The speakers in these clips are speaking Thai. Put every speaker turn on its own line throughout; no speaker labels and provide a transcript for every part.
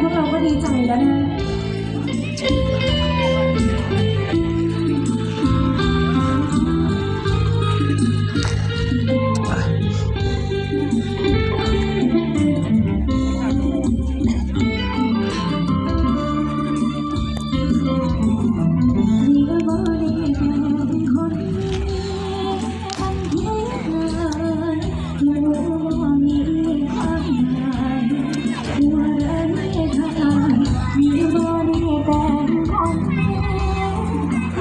พวกเราก็ดีใจแล้วนะ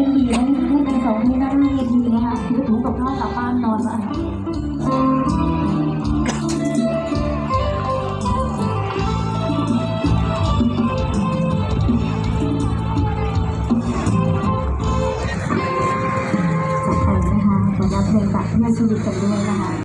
ไม่ดีนะไม่เป็นสองที่นั่งไม่ดีนะคะคือถูกกับน่อวกลับบ้านนอนอะขอบคุณคะขอรัเพลงจากเพื่อชีวิตกันด้วยนะคะ